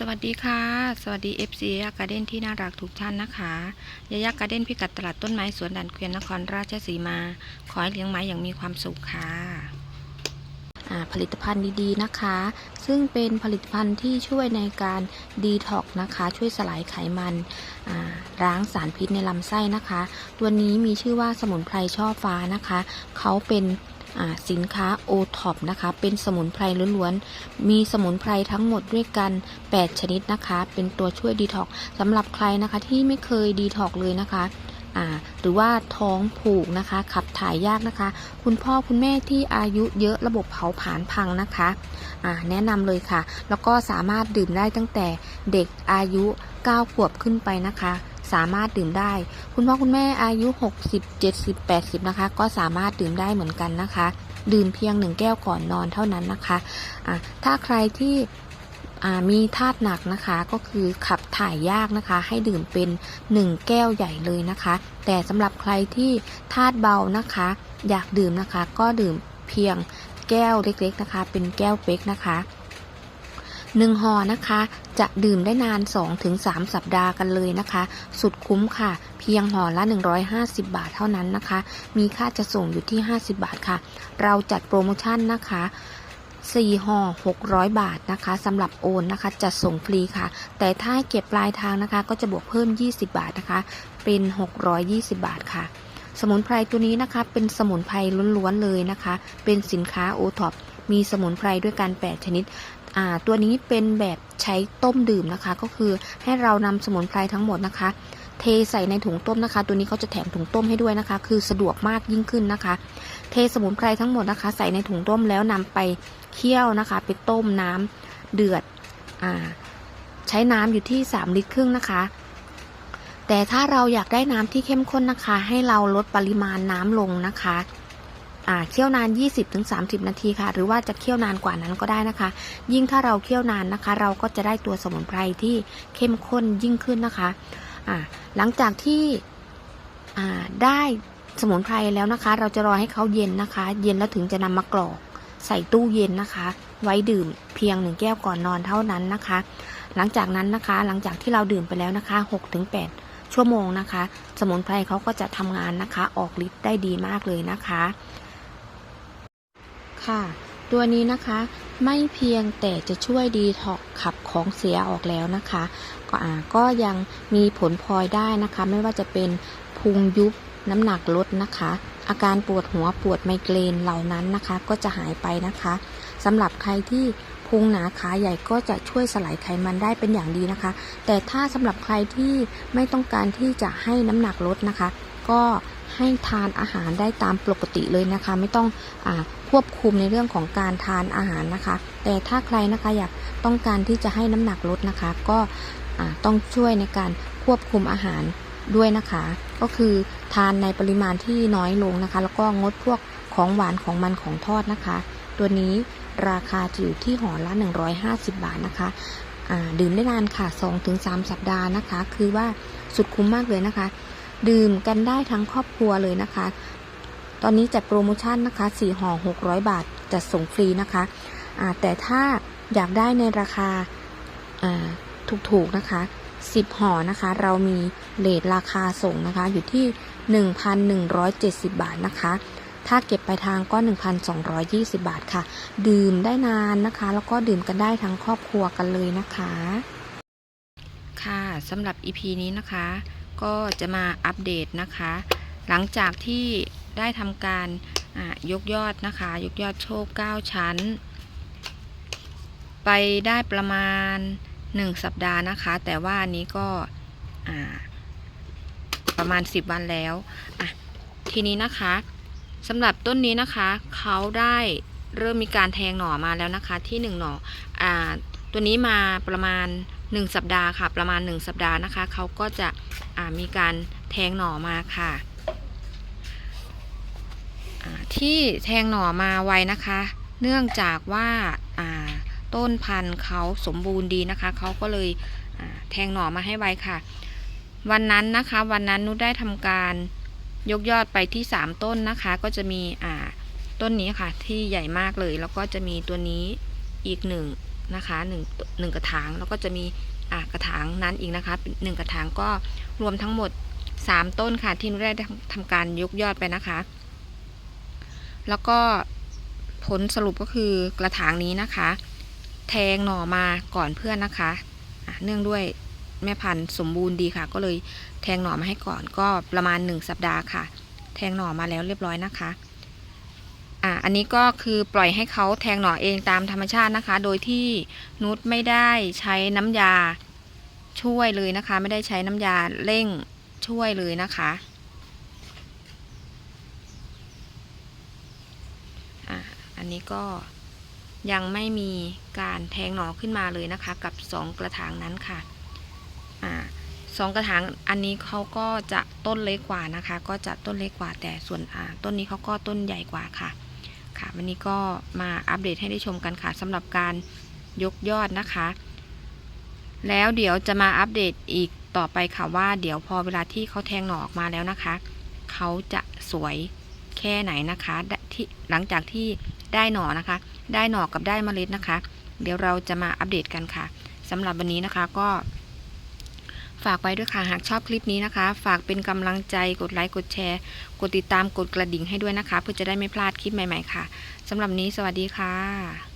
สวัสดีค่ะ สวัสดี FC ยากาเด้นที่น่ารักทุกท่านนะคะยายากาเด้นพิกัดตลาดต้นไม้สวนด่านเกวียนนครราชสีมา ขอให้เลี้ยงไม้อย่างมีความสุขค่ะผลิตภัณฑ์ดีๆนะคะ ซึ่งเป็นผลิตภัณฑ์ที่ช่วยในการดีท็อกนะคะ ช่วยสลายไขมันอ่าล้างสารพิษในลำไส้นะคะ ตัวนี้มีชื่อว่าสมุนไพรช่อฟ้านะคะ เขาเป็น สินค้าโอท็อปนะคะ เป็นสมุนไพรล้วนๆ มีสมุนไพรทั้งหมดด้วยกัน 8 ชนิดนะคะ เป็นตัวช่วยดีท็อกสำหรับใครนะคะที่ไม่เคยดีท็อกเลยนะคะหรือว่าท้องผูกนะคะ ขับถ่ายยากนะคะ คุณพ่อคุณแม่ที่อายุเยอะระบบเผาผลาญพังนะคะแนะนำเลยค่ะ แล้วก็สามารถดื่มได้ตั้งแต่เด็กอายุ 9 ขวบขึ้นไปนะคะ สามารถดื่มได้ คุณพ่อคุณแม่อายุ 60 70 80 นะคะ ก็สามารถดื่มได้เหมือนกันนะคะ ดื่มเพียงหนึ่งแก้วก่อนนอนเท่านั้นนะคะะถ้าใครที่มีธาตุหนักนะคะก็คือขับถ่ายยากนะคะ ให้ดื่มเป็น 1 แก้วใหญ่เลยนะคะ แต่สำหรับใครที่ธาตุเบานะคะ อยากดื่มนะคะ ก็ดื่มเพียงแก้วเล็กๆนะคะ เป็นแก้วเป๊กนะคะ หนึ่งห่อนะคะ จะดื่มได้นาน 2-3 สัปดาห์กันเลยนะคะ สุดคุ้มค่ะ เพียงห่อละ 150 บาทเท่านั้นนะคะ มีค่าจะส่งอยู่ที่ 50 บาทค่ะ เราจัดโปรโมชั่นนะคะ4ห่อ600 บาทนะคะสำหรับโอนนะคะจะส่งฟรีค่ะ แต่ถ้าเก็บปลายทางนะคะ ก็จะบวกเพิ่ม 20 บาทนะคะ เป็น 620 บาทค่ะ สมุนไพรตัวนี้นะคะ เป็นสมุนไพรล้วนๆเลยนะคะ เป็นสินค้าโอท็อปมีสมุนไพรด้วยกัน 8 ชนิด ตัวนี้เป็นแบบใช้ต้มดื่มนะคะ ก็คือให้เรานำสมุนไพรทั้งหมดนะคะ เทใส่ในถุงต้มนะคะ ตัวนี้เขาจะแถมถุงต้มให้ด้วยนะคะ คือสะดวกมากยิ่งขึ้นนะคะ เทสมุนไพรทั้งหมดนะคะ ใส่ในถุงต้มแล้วนำไปเคี่ยวนะคะ ไปต้มน้ำเดือดอ่าใช้น้ำอยู่ที่ 3 ลิตรครึ่งนะคะ แต่ถ้าเราอยากได้น้ำที่เข้มข้นนะคะ ให้เราลดปริมาณน้ำลงนะคะ เคี่ยวนาน 20-30 นาทีค่ะ หรือว่าจะเคี่ยวนานกว่านั้นก็ได้นะคะ ยิ่งถ้าเราเคี่ยวนานนะคะ เราก็จะได้ตัวสมุนไพรที่เข้มข้นยิ่งขึ้นนะคะหลังจากที่ได้สมุนไพรแล้วนะคะ เราจะรอให้เขาเย็นนะคะ เย็นแล้วถึงจะนำมากรอกใส่ตู้เย็นนะคะ ไว้ดื่มเพียงหนึ่งแก้วก่อนนอนเท่านั้นนะคะ หลังจากนั้นนะคะ หลังจากที่เราดื่มไปแล้วนะคะ 6-8 ชั่วโมงนะคะ สมุนไพรเขาก็จะทำงานนะคะ ออกฤทธิ์ได้ดีมากเลยนะคะ ค่ะ ตัวนี้นะคะไม่เพียงแต่จะช่วยดีท็อกขับของเสียออกแล้วนะคะ ก็อ่าก็ยังมีผลพลอยได้นะคะ ไม่ว่าจะเป็นพุงยุบน้ำหนักลดนะคะ อาการปวดหัวปวดไมเกรนเหล่านั้นนะคะ ก็จะหายไปนะคะสำหรับใครที่ พุงหนาขาใหญ่ก็จะช่วยสลายไขมันได้เป็นอย่างดีนะคะ แต่ถ้าสำหรับใครที่ไม่ต้องการที่จะให้น้ำหนักลดนะคะ ก็ให้ทานอาหารได้ตามปกติเลยนะคะ ไม่ต้องอควบคุมในเรื่องของการทานอาหารนะคะ แต่ถ้าใครนะคะอยากต้องการที่จะให้น้ำหนักลดนะคะ ก็ต้องช่วยในการควบคุมอาหารด้วยนะคะ ก็คือทานในปริมาณที่น้อยลงนะคะ แล้วก็งดพวกของหวานของมันของทอดนะคะ ตัวนี้ราคาจะอยู่ที่ห่อละ 150 บาทนะคะอ่าดื่มได้นานค่ะ 2-3 สัปดาห์นะคะ คือว่าสุดคุ้มมากเลยนะคะ ดื่มกันได้ทั้งครอบครัวเลยนะคะ ตอนนี้จัดโปรโมชั่นนะคะ4ห่อ600 บาทจัดส่งฟรีนะคะอ่าแต่ถ้าอยากได้ในราคาอ่าถูกๆนะคะ 10 ห่อนะคะ เรามีเลทราคาส่งนะคะอยู่ที่ 1,170 บาทนะคะ ถ้าเก็บไปลายทางก็ 1,220 บาทค่ะ ดื่มได้นานนะคะ แล้วก็ดื่มกันได้ทั้งครอบครัวกันเลยนะคะ ค่ะสำหรับ EP นี้นะคะ ก็จะมาอัปเดตนะคะ หลังจากที่ได้ทำการยกยอดนะคะ ยกยอดโชค 9 ชั้น ไปได้ประมาณ 1 สัปดาห์นะคะ แต่ว่าอันนี้ก็ประมาณ 10 วันแล้ว อะ ทีนี้นะคะ สำหรับต้นนี้นะคะเขาได้เริ่มมีการแทงหน่อมาแล้วนะคะ ที่1หน่ออ่าตัวนี้มาประมาณ 1 สัปดาห์ค่ะ ประมาณ 1 สัปดาห์นะคะเขาก็จะอ่ามีการแทงหน่อมาค่ะที่แทงหน่อมาไวนะคะ เนื่องจากว่าต้นพันธุ์เขาสมบูรณ์ดีนะคะเขาก็เลยแทงหน่อมาให้ไวค่ะ วันนั้นนะคะ วันนั้นนุชได้ทำการ ยกยอดไปที่ 3 ต้นนะคะ ก็จะมีอ่าต้นนี้ค่ะที่ใหญ่มากเลย แล้วก็จะมีตัวนี้อีกหนึ่งนะคะหนึ่งหนึ่งกระถางแล้วก็จะมีอะกระถางนั้นอีกนะคะหนึ่งกระถางก็รวมทั้งหมด 3 ต้นค่ะที่นุ้ยได้ทำการยกยอดไปนะคะ แล้วก็ผลสรุปก็คือกระถางนี้นะคะ แทงหน่อมาก่อนเพื่อนนะคะะเนื่องด้วย แม่พันธุ์สมบูรณ์ดีค่ะ ก็เลยแทงหน่อมาให้ก่อน ก็ประมาณ 1 สัปดาห์ค่ะ แทงหน่อมาแล้วเรียบร้อยนะคะอะอันนี้ก็คือปล่อยให้เขาแทงหน่อเองตามธรรมชาตินะคะ โดยที่นุชไม่ได้ใช้น้ำยาช่วยเลยนะคะ ไม่ได้ใช้น้ำยาเร่งช่วยเลยนะคะอะอันนี้ก็ยังไม่มีการแทงหน่อขึ้นมาเลยนะคะ กับสองกระถางนั้นค่ะ อ่าสองกระถางอันนี้เขาก็จะต้นเล็กกว่านะคะ ก็จะต้นเล็กกว่าแต่ส่วนอ่าต้นนี้เขาก็ต้นใหญ่กว่าค่ะ ค่ะ วันนี้ก็มาอัปเดตให้ได้ชมกันค่ะสำหรับการยกยอดนะคะ แล้วเดี๋ยวจะมาอัปเดตอีกต่อไปค่ะว่าเดี๋ยวพอเวลาที่เขาแทงหน่อออกมาแล้วนะคะเขาจะสวยแค่ไหนนะคะที่หลังจากที่ได้หน่อนะคะ ได้หน่อกับได้เมล็ดนะคะ เดี๋ยวเราจะมาอัปเดตกันค่ะสำหรับวันนี้นะคะก็ ฝากไว้ด้วยค่ะ หากชอบคลิปนี้นะคะ ฝากเป็นกำลังใจกดไลค์กดแชร์ กดติดตามกดกระดิ่งให้ด้วยนะคะ เพื่อจะได้ไม่พลาดคลิปใหม่ๆค่ะสำหรับนี้สวัสดีค่ะ